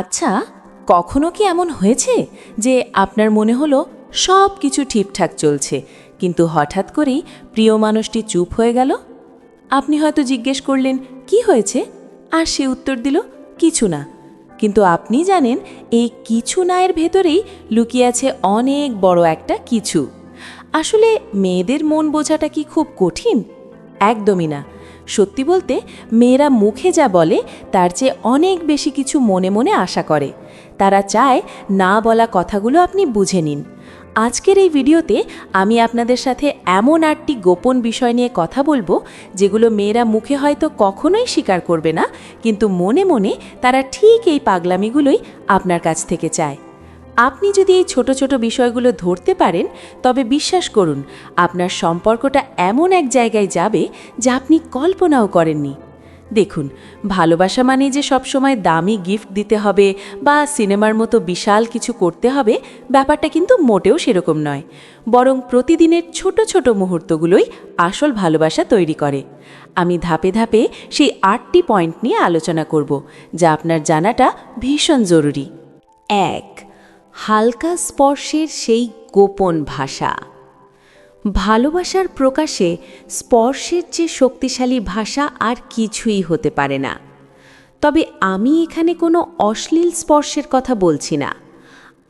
আচ্ছা কখনো কি এমন হয়েছে যে আপনার মনে হলো সব কিছু ঠিকঠাক চলছে, কিন্তু হঠাৎ করেই প্রিয় মানুষটি চুপ হয়ে গেল? আপনি হয়তো জিজ্ঞেস করলেন, কি হয়েছে? আর সে উত্তর দিল, কিছু না। কিন্তু আপনি জানেন, এই কিছু না এর ভেতরেই লুকিয়ে আছে অনেক বড় একটা কিছু। আসলে মেয়েদের মন বোঝাটা কি খুব কঠিন? একদমই না। সত্যি বলতে, মেয়েরা মুখে যা বলে, তার চেয়ে অনেক বেশি কিছু মনে মনে আশা করে। তারা চায় না বলা কথাগুলো আপনি বুঝে নিন। আজকের এই ভিডিওতে আমি আপনাদের সাথে এমন আটটি গোপন বিষয় নিয়ে কথা বলব, যেগুলো মেয়েরা মুখে হয়তো কখনোই স্বীকার করবে না, কিন্তু মনে মনে তারা ঠিক এই পাগলামিগুলোই আপনার কাছ থেকে চায়। আপনি যদি এই ছোট ছোট বিষয়গুলো ধরতে পারেন, তবে বিশ্বাস করুন, আপনার সম্পর্কটা এমন এক জায়গায় যাবে যা আপনি কল্পনাও করেননি। দেখুন, ভালোবাসা মানে যে সবসময় দামি গিফট দিতে হবে বা সিনেমার মতো বিশাল কিছু করতে হবে, ব্যাপারটা কিন্তু মোটেও সেরকম নয়। বরং প্রতিদিনের ছোট ছোট মুহূর্তগুলোই আসল ভালোবাসা তৈরি করে। আমি ধাপে ধাপে সেই আটটি পয়েন্ট নিয়ে আলোচনা করব, যা আপনার জানাটা ভীষণ জরুরি। এক হালকা স্পর্শের সেই গোপন ভাষা। ভালোবাসার প্রকাশে স্পর্শের যে শক্তিশালী ভাষা আর কিছুই হতে পারে না। তবে আমি এখানে কোনো অশ্লীল স্পর্শের কথা বলছি না।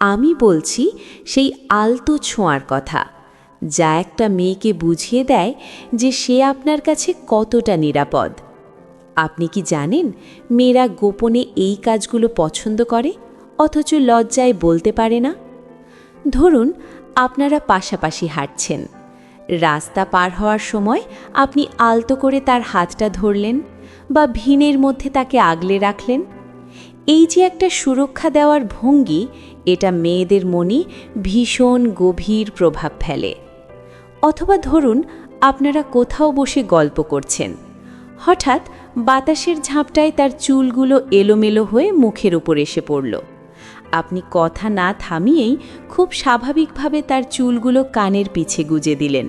আমি বলছি সেই আলতো ছোঁয়ার কথা, যা একটা মেয়েকে বুঝিয়ে দেয় যে সে আপনার কাছে কতটা নিরাপদ। আপনি কি জানেন মেয়েরা গোপনে এই কাজগুলো পছন্দ করে? অথচ লজ্জায় বলতে পারে না? ধরুন, আপনারা পাশাপাশি হাঁটছেন। রাস্তা পার হওয়ার সময় আপনি আলতো করে তার হাতটা ধরলেন বা ভিনের মধ্যে তাকে আগলে রাখলেন। এই যে একটা সুরক্ষা দেওয়ার ভঙ্গি, এটা মেয়েদের মনে ভীষণ গভীর প্রভাব ফেলে। অথবা ধরুন, আপনারা কোথাও বসে গল্প করছেন। হঠাৎ বাতাসের ঝাঁপটায় তার চুলগুলো এলোমেলো হয়ে মুখের উপর এসে পড়ল। আপনি কথা না থামিয়েই খুব স্বাভাবিকভাবে তার চুলগুলো কানের পিছে গুজে দিলেন।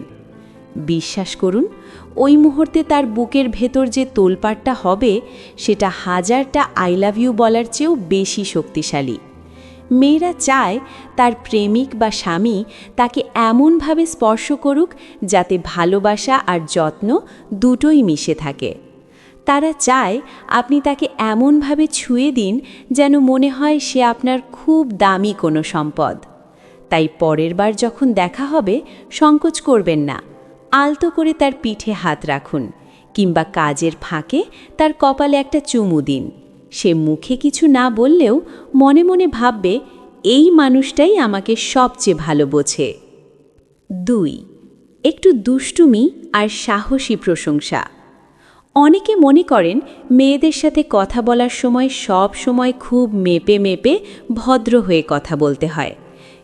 বিশ্বাস করুন, ওই মুহূর্তে তার বুকের ভেতর যে তোলপাটটা হবে, সেটা হাজারটা আই লাভ ইউ বলার চেয়েও বেশি শক্তিশালী। মেয়েরা চায় তার প্রেমিক বা স্বামী তাকে এমনভাবে স্পর্শ করুক যাতে ভালোবাসা আর যত্ন দুটোই মিশে থাকে। তারা চায় আপনি তাকে এমনভাবে ছুঁয়ে দিন যেন মনে হয় সে আপনার খুব দামি কোনো সম্পদ। তাই পরের বার যখন দেখা হবে, সংকোচ করবেন না। আলতো করে তার পিঠে হাত রাখুন কিংবা কাজের ফাঁকে তার কপালে একটা চুমু দিন। সে মুখে কিছু না বললেও মনে মনে ভাববে, এই মানুষটাই আমাকে সবচেয়ে ভালো বোঝে। দুই, একটু দুষ্টুমি আর সাহসী প্রশংসা। অনেকে মনে করেন মেয়েদের সাথে কথা বলার সময় সব সময় খুব মেপে মেপে ভদ্র হয়ে কথা বলতে হয়।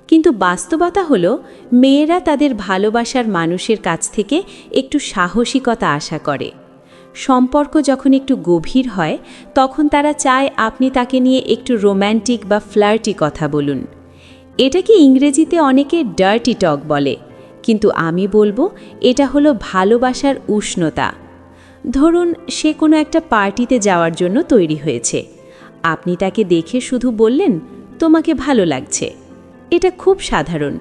কিন্তু বাস্তবতা হল মেয়েরা তাদের ভালোবাসার মানুষের কাছ থেকে একটু সাহসিকতা আশা করে। সম্পর্ক যখন একটু গভীর হয়, তখন তারা চায় আপনি তাকে নিয়ে একটু রোম্যান্টিক বা ফ্লার্টি কথা বলুন। এটাকে ইংরেজিতে অনেকে ডার্টি টক বলে, কিন্তু আমি বলব এটা হলো ভালোবাসার উষ্ণতা। ধরুন, সে কোনো একটা পার্টিতে যাওয়ার জন্য তৈরি হয়েছে। আপনি তাকে দেখে শুধু বললেন, তোমাকে ভালো লাগছে। এটা খুব সাধারণ।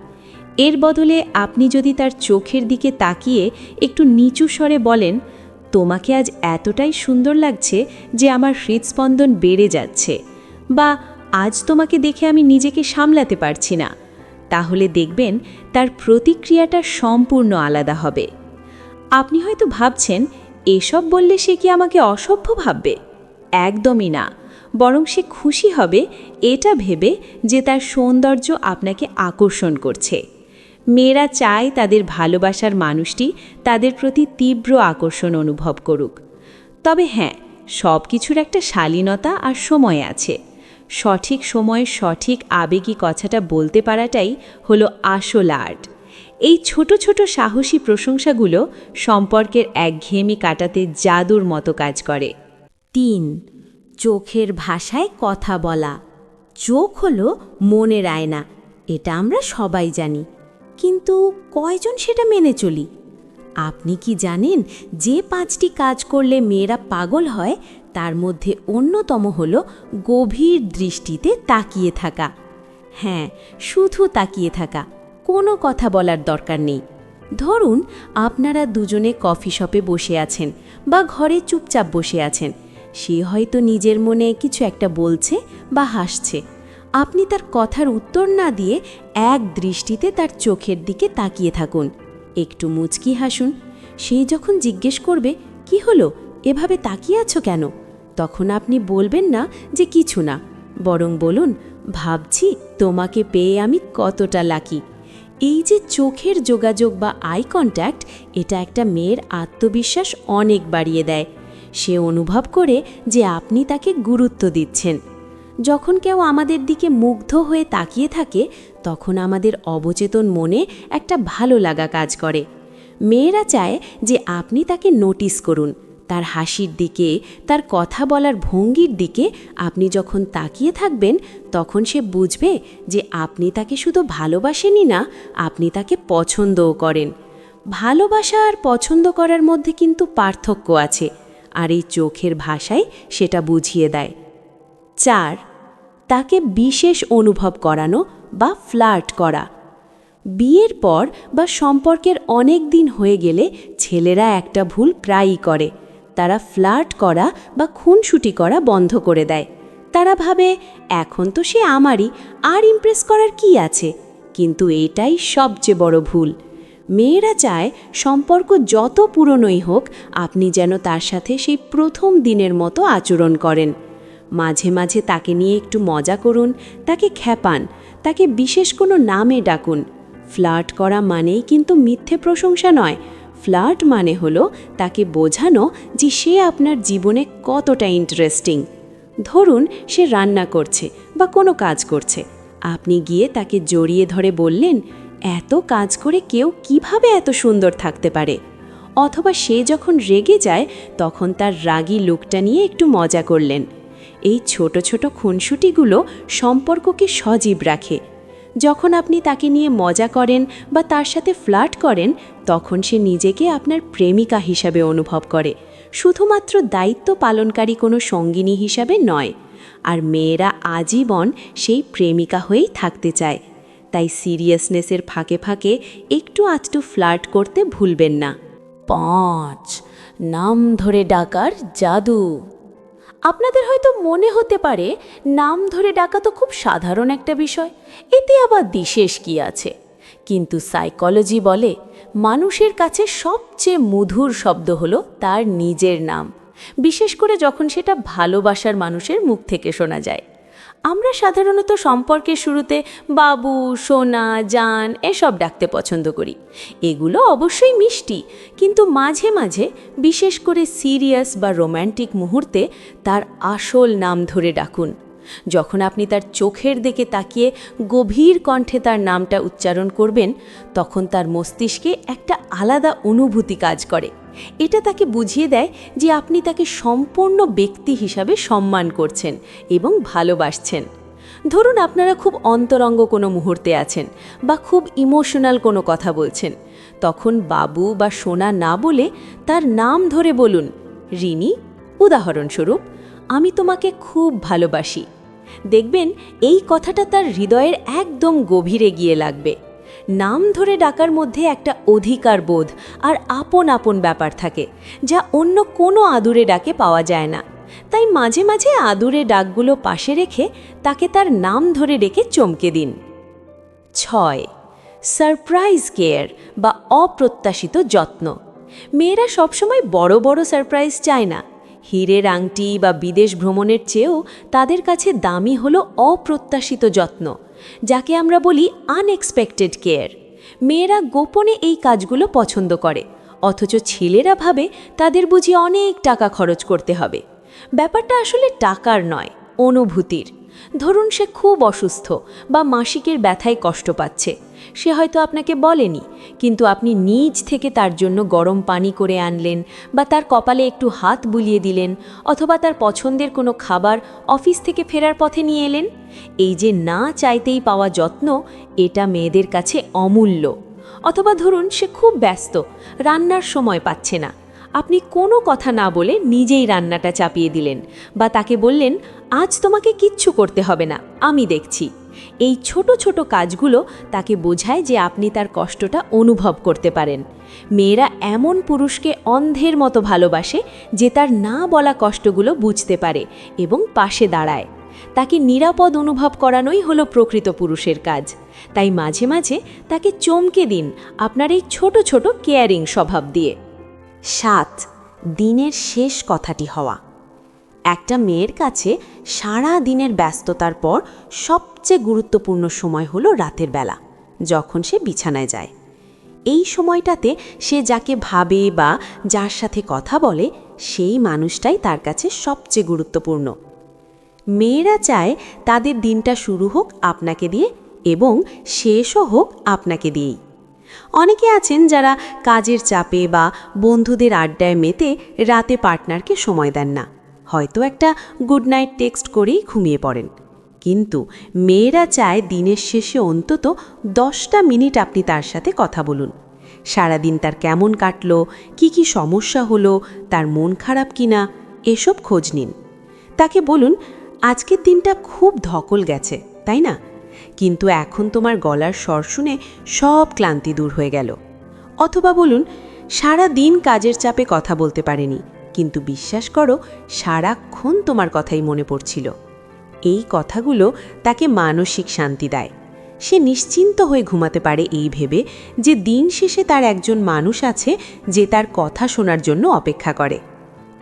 এর বদলে আপনি যদি তার চোখের দিকে তাকিয়ে একটু নিচু স্বরে বলেন, তোমাকে আজ এতটাই সুন্দর লাগছে যে আমার হৃদস্পন্দন বেড়ে যাচ্ছে বা আজ তোমাকে দেখে আমি নিজেকে সামলাতে পারছি না। তাহলে দেখবেন তার প্রতিক্রিয়াটা সম্পূর্ণ আলাদা হবে। আপনি হয়তো ভাবছেন এসব বললে সে কি আমাকে অসভ্য ভাববে? একদমই না। বরং সে খুশি হবে এটা ভেবে যে তার সৌন্দর্য আপনাকে আকর্ষণ করছে। মেয়েরা চায় তাদের ভালোবাসার মানুষটি তাদের প্রতি তীব্র আকর্ষণ অনুভব করুক। তবে হ্যাঁ সব কিছুর একটা শালীনতা আর সময় আছে। সঠিক সময়ে সঠিক আবেগী কথাটা বলতে পারাটাই হলো আসল আর্ট। এই ছোট ছোট সাহসী প্রশংসাগুলো সম্পর্কের একঘেয়েমি কাটাতে জাদুর মতো কাজ করে। তিন, চোখের ভাষায় কথা বলা। চোখ হলো মনের আয়না, এটা আমরা সবাই জানি। কিন্তু কয়জন সেটা মেনে চলি? আপনি কি জানেন যে পাঁচটি কাজ করলে মেয়েরা পাগল হয়, তার মধ্যে অন্যতম হল গভীর দৃষ্টিতে তাকিয়ে থাকা। হ্যাঁ শুধু তাকিয়ে থাকা। কোনো কথা বলার দরকার নেই। ধরুন, আপনারা দুজনে কফি শপে বসে আছেন বা ঘরে চুপচাপ বসে আছেন। সে হয়তো নিজের মনে কিছু একটা বলছে বা হাসছে। আপনি তার কথার উত্তর না দিয়ে এক দৃষ্টিতে তার চোখের দিকে তাকিয়ে থাকুন। একটু মুচকি হাসুন। সে যখন জিজ্ঞেস করবে, কি হলো? এভাবে তাকিয়ে আছো কেন? তখন আপনি বলবেন না যে, কিছু না। বরং বলুন, ভাবছি তোমাকে পেয়ে আমি কতটা লাকি। এই যে চোখের যোগাযোগ বা আই কন্ট্যাক্ট এটা একটা মেয়ের আত্মবিশ্বাস অনেক বাড়িয়ে দেয়। সে অনুভব করে যে আপনি তাকে গুরুত্ব দিচ্ছেন। যখন কেউ আমাদের দিকে মুগ্ধ হয়ে তাকিয়ে থাকে, তখন আমাদের অবচেতন মনে একটা ভালো লাগা কাজ করে। মেয়েরা চায় যে আপনি তাকে নোটিস করুন। তার হাসির দিকে, তার কথা বলার ভঙ্গির দিকে আপনি যখন তাকিয়ে থাকবেন, তখন সে বুঝবে যে আপনি তাকে শুধু ভালোবাসেনই না, আপনি তাকে পছন্দও করেন। ভালোবাসা আর পছন্দ করার মধ্যে কিন্তু পার্থক্য আছে, আর এই চোখের ভাষায় সেটা বুঝিয়ে দেয়। চার, তাকে বিশেষ অনুভব করানো বা ফ্লার্ট করা। বিয়ের পর বা সম্পর্কের অনেক দিন হয়ে গেলে ছেলেরা একটা ভুল প্রায়ই করে। তারা ফ্লার্ট করা বা খুনসুটি করা বন্ধ করে দেয়। তারা ভাবে, এখন তো সে আমারই, আর ইমপ্রেস করার কি আছে? কিন্তু এটাই সবচেয়ে বড় ভুল। মেয়েরা চায়, সম্পর্ক যত পুরনোই হোক, আপনি যেন তার সাথে সেই প্রথম দিনের মতো আচরণ করেন। মাঝে মাঝে তাকে নিয়ে একটু মজা করুন, তাকে খ্যাপান, তাকে বিশেষ কোনো নামে ডাকুন। ফ্লার্ট করা মানেই কিন্তু মিথ্যে প্রশংসা নয়। ফ্লার্ট মানে হলো তাকে বোঝানো যে সে আপনার জীবনে কতটা ইন্টারেস্টিং ধরুন, সে রান্না করছে বা কোনো কাজ করছে। আপনি গিয়ে তাকে জড়িয়ে ধরে বললেন, এত কাজ করে কেউ কীভাবে এত সুন্দর থাকতে পারে? অথবা সে যখন রেগে যায়, তখন তার রাগী লুকটা নিয়ে একটু মজা করলেন। এই ছোট ছোট খুনসুটিগুলো সম্পর্ককে সজীব রাখে। যখন আপনি তাকে নিয়ে মজা করেন বা তার সাথে ফ্লার্ট করেন, তখন সে নিজেকে আপনার প্রেমিকা হিসাবে অনুভব করে। শুধুমাত্র দায়িত্ব পালনকারী কোনো সঙ্গিনী হিসাবে নয়, আর মেয়েরা আজীবন সেই প্রেমিকা হয়েই থাকতে চায়। তাই সিরিয়াসনেসের ফাঁকে ফাঁকে একটু আধটু ফ্লার্ট করতে ভুলবেন না। পাঁচ, নাম ধরে ডাকার জাদু। আপনাদের হয়তো মনে হতে পারে, নাম ধরে ডাকা তো খুব সাধারণ একটা বিষয়। এতে আবার বিশেষ কি আছে? কিন্তু সাইকোলজি বলে, মানুষের কাছে সবচেয়ে মধুর শব্দ হলো তার নিজের নাম। বিশেষ করে যখন সেটা ভালোবাসার মানুষের মুখ থেকে শোনা যায়। আমরা সাধারণত সম্পর্কের শুরুতে বাবু, সোনা, জান এসব ডাকতে পছন্দ করি। এগুলো অবশ্যই মিষ্টি, কিন্তু মাঝে মাঝে, বিশেষ করে সিরিয়াস বা রোম্যান্টিক মুহূর্তে, তার আসল নাম ধরে ডাকুন। যখন আপনি তার চোখের দিকে তাকিয়ে গভীর কণ্ঠে তার নামটা উচ্চারণ করবেন, তখন তার মস্তিষ্কে একটা আলাদা অনুভূতি কাজ করে। এটা তাকে বুঝিয়ে দেয় যে আপনি তাকে সম্পূর্ণ ব্যক্তি হিসাবে সম্মান করছেন এবং ভালোবাসছেন। ধরুন আপনারা খুব অন্তরঙ্গ কোনো মুহূর্তে আছেন বা খুব ইমোশনাল কোনো কথা বলছেন। তখন বাবু বা সোনা না বলে তার নাম ধরে বলুন, রিনি, উদাহরণস্বরূপ, আমি তোমাকে খুব ভালোবাসি। দেখবেন এই কথাটা তার হৃদয়ের একদম গভীরে গিয়ে লাগবে। নাম ধরে ডাকার মধ্যে একটা অধিকার বোধ আর আপন আপন ব্যাপার থাকে, যা অন্য কোনো আদুরে ডাকে পাওয়া যায় না। তাই মাঝে মাঝে আদুরে ডাকগুলো পাশে রেখে তাকে তার নাম ধরে ডেকে চমকে দিন। ছয়, সারপ্রাইজ কেয়ার বা অপ্রত্যাশিত যত্ন। মেয়েরা সবসময় বড় বড় সারপ্রাইজ চায় না। হীরের আংটি বা বিদেশ ভ্রমণের চেয়েও তাদের কাছে দামি হলো অপ্রত্যাশিত যত্ন, যাকে আমরা বলি আনএক্সপেক্টেড কেয়ার মেয়েরা গোপনে এই কাজগুলো পছন্দ করে, অথচ ছেলেরা ভাবে তাদের বুঝি অনেক টাকা খরচ করতে হবে। ব্যাপারটা আসলে টাকার নয়, অনুভূতির। ধরুন সে খুব অসুস্থ বা মাসিকের ব্যথায় কষ্ট পাচ্ছে। সে হয়তো আপনাকে বলেনি, কিন্তু আপনি নিজ থেকে তার জন্য গরম পানি করে আনলেন বা তার কপালে একটু হাত বুলিয়ে দিলেন অথবা তার পছন্দের কোনো খাবার অফিস থেকে ফেরার পথে নিয়ে এলেন। এই যে না চাইতেই পাওয়া যত্ন, এটা মেয়েদের কাছে অমূল্য। অথবা ধরুন সে খুব ব্যস্ত, রান্নার সময় পাচ্ছে না আপনি কোনো কথা না বলে নিজেই রান্নাটা চাপিয়ে দিলেন বা তাকে বললেন, আজ তোমাকে কিচ্ছু করতে হবে না, আমি দেখছি। এই ছোট ছোট কাজগুলো তাকে বোঝায় যে আপনি তার কষ্টটা অনুভব করতে পারেন। মেয়েরা এমন পুরুষকে অন্ধের মতো ভালোবাসে যে তার না বলা কষ্টগুলো বুঝতে পারে এবং পাশে দাঁড়ায়। তাকে নিরাপদ অনুভব করানোই হলো প্রকৃত পুরুষের কাজ। তাই মাঝে মাঝে তাকে চমকে দিন আপনার এই ছোট ছোট কেয়ারিং স্বভাব দিয়ে। সাত, দিনের শেষ কথাটি হওয়া। একটা মেয়ের কাছে সারা দিনের ব্যস্ততার পর সবচেয়ে গুরুত্বপূর্ণ সময় হলো রাতের বেলা, যখন সে বিছানায় যায়। এই সময়টাতে সে যাকে ভাবে বা যার সাথে কথা বলে, সেই মানুষটাই তার কাছে সবচেয়ে গুরুত্বপূর্ণ। মেয়েরা চায় তাদের দিনটা শুরু হোক আপনাকে দিয়ে এবং শেষও হোক আপনাকে দিয়েই। অনেকে আছেন যারা কাজের চাপে বা বন্ধুদের আড্ডায় মেতে রাতে পার্টনারকে সময় দেন না। হয়তো একটা গুড নাইট টেক্সট করেই ঘুমিয়ে পড়েন। কিন্তু মেয়েরা চায় দিনের শেষে অন্তত দশটা মিনিট আপনি তার সাথে কথা বলুন। সারাদিন তার কেমন কাটলো, কি কি সমস্যা হলো, তার মন খারাপ কিনা, এসব খোঁজ নিন। তাকে বলুন, আজকের দিনটা খুব ধকল গেছে, তাই না? কিন্তু এখন তোমার গলার স্বর শুনে সব ক্লান্তি দূর হয়ে গেল। অথবা বলুন, সারা দিন কাজের চাপে কথা বলতে পারেনি, কিন্তু বিশ্বাস করো, সারাক্ষণ তোমার কথাই মনে পড়ছিল। এই কথাগুলো তাকে মানসিক শান্তি দেয়। সে নিশ্চিন্ত হয়ে ঘুমাতে পারে এই ভেবে যে দিন শেষে তার একজন মানুষ আছে যে তার কথা শোনার জন্য অপেক্ষা করে।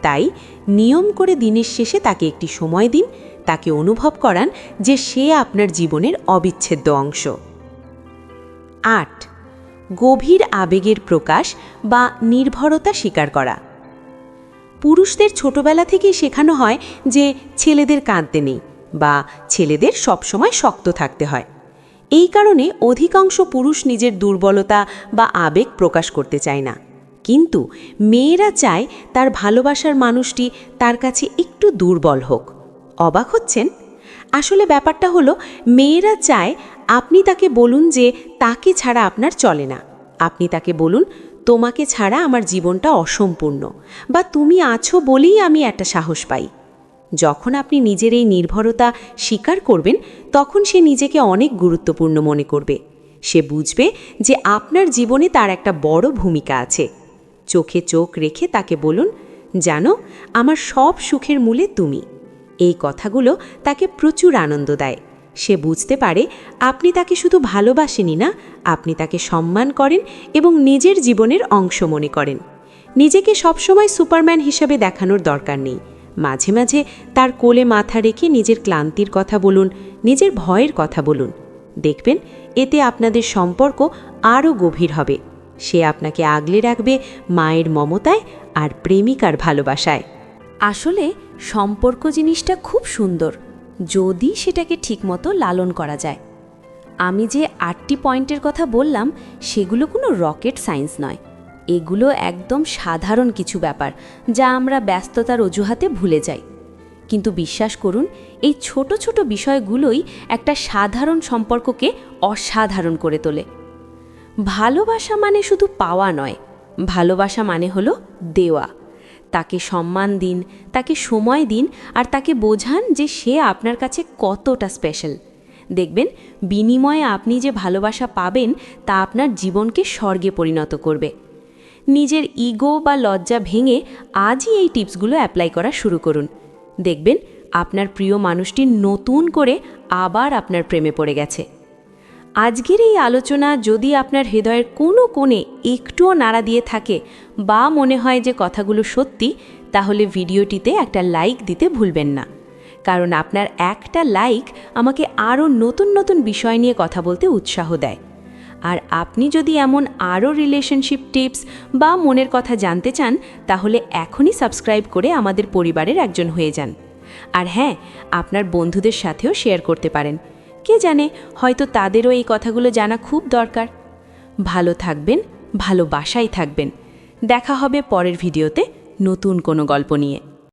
তাই নিয়ম করে দিনের শেষে তাকে একটি সময় দিন তাকে অনুভব করান যে সে আপনার জীবনের অবিচ্ছেদ্য অংশ। আট, গভীর আবেগের প্রকাশ বা নির্ভরতা স্বীকার করা। পুরুষদের ছোটবেলা থেকেই শেখানো হয় যে ছেলেদের কাঁদতে নেই বা ছেলেদের সবসময় শক্ত থাকতে হয়। এই কারণে অধিকাংশ পুরুষ নিজের দুর্বলতা বা আবেগ প্রকাশ করতে চায় না। কিন্তু মেয়েরা চায় তার ভালোবাসার মানুষটি তার কাছে একটু দুর্বল হোক। অবাক হচ্ছেন? আসলে ব্যাপারটা হলো, মেয়েরা চায় আপনি তাকে বলুন যে তাকে ছাড়া আপনার চলে না। আপনি তাকে বলুন, তোমাকে ছাড়া আমার জীবনটা অসম্পূর্ণ বা তুমি আছো বলেই আমি একটা সাহস পাই। যখন আপনি নিজের এই নির্ভরতা স্বীকার করবেন, তখন সে নিজেকে অনেক গুরুত্বপূর্ণ মনে করবে। সে বুঝবে যে আপনার জীবনে তার একটা বড় ভূমিকা আছে। চোখে চোখ রেখে তাকে বলুন, জানো, আমার সব সুখের মূলে তুমি। এই কথাগুলো তাকে প্রচুর আনন্দ দেয়। সে বুঝতে পারে আপনি তাকে শুধু ভালোবাসেনি না, আপনি তাকে সম্মান করেন এবং নিজের জীবনের অংশ মনে করেন। নিজেকে সবসময় সুপারম্যান হিসাবে দেখানোর দরকার নেই। মাঝে মাঝে তার কোলে মাথা রেখে নিজের ক্লান্তির কথা বলুন, নিজের ভয়ের কথা বলুন। দেখবেন এতে আপনাদের সম্পর্ক আরও গভীর হবে। সে আপনাকে আগলে রাখবে মায়ের মমতায় আর প্রেমিকার ভালোবাসায়। আসলে সম্পর্ক জিনিসটা খুব সুন্দর, যদি সেটাকে ঠিকমতো লালন করা যায়। আমি যে আটটি পয়েন্টের কথা বললাম, সেগুলো কোনো রকেট সায়েন্স নয়। এগুলো একদম সাধারণ কিছু ব্যাপার, যা আমরা ব্যস্ততার অজুহাতে ভুলে যাই। কিন্তু বিশ্বাস করুন, এই ছোট ছোট বিষয়গুলোই একটা সাধারণ সম্পর্ককে অসাধারণ করে তোলে। ভালোবাসা মানে শুধু পাওয়া নয়, ভালোবাসা মানে হলো দেওয়া। তাকে সম্মান দিন, তাকে সময় দিন আর তাকে বোঝান যে সে আপনার কাছে কতটা স্পেশাল দেখবেন, বিনিময়ে আপনি যে ভালোবাসা পাবেন তা আপনার জীবনকে স্বর্গে পরিণত করবে। নিজের ইগো বা লজ্জা ভেঙে আজই এই টিপসগুলো অ্যাপ্লাই করা শুরু করুন। দেখবেন, আপনার প্রিয় মানুষটি নতুন করে আবার আপনার প্রেমে পড়ে গেছে। আজকের এই আলোচনা যদি আপনার হৃদয়ের কোনো কোণে একটুও নাড়া দিয়ে থাকে বা মনে হয় যে কথাগুলো সত্যি, তাহলে ভিডিওটিতে একটা লাইক দিতে ভুলবেন না। কারণ আপনার একটা লাইক আমাকে আরও নতুন নতুন বিষয় নিয়ে কথা বলতে উৎসাহ দেয়। আর আপনি যদি এমন আরও রিলেশনশিপ টিপস বা মনের কথা জানতে চান, তাহলে এখনই সাবস্ক্রাইব করে আমাদের পরিবারের একজন হয়ে যান। আর হ্যাঁ আপনার বন্ধুদের সাথেও শেয়ার করতে পারেন। কে জানে, হয়তো তাদেরও এই কথাগুলো জানা খুব দরকার। ভালো থাকবেন, ভালোবাসাই থাকবেন। দেখা হবে পরের ভিডিওতে নতুন কোনো গল্প নিয়ে।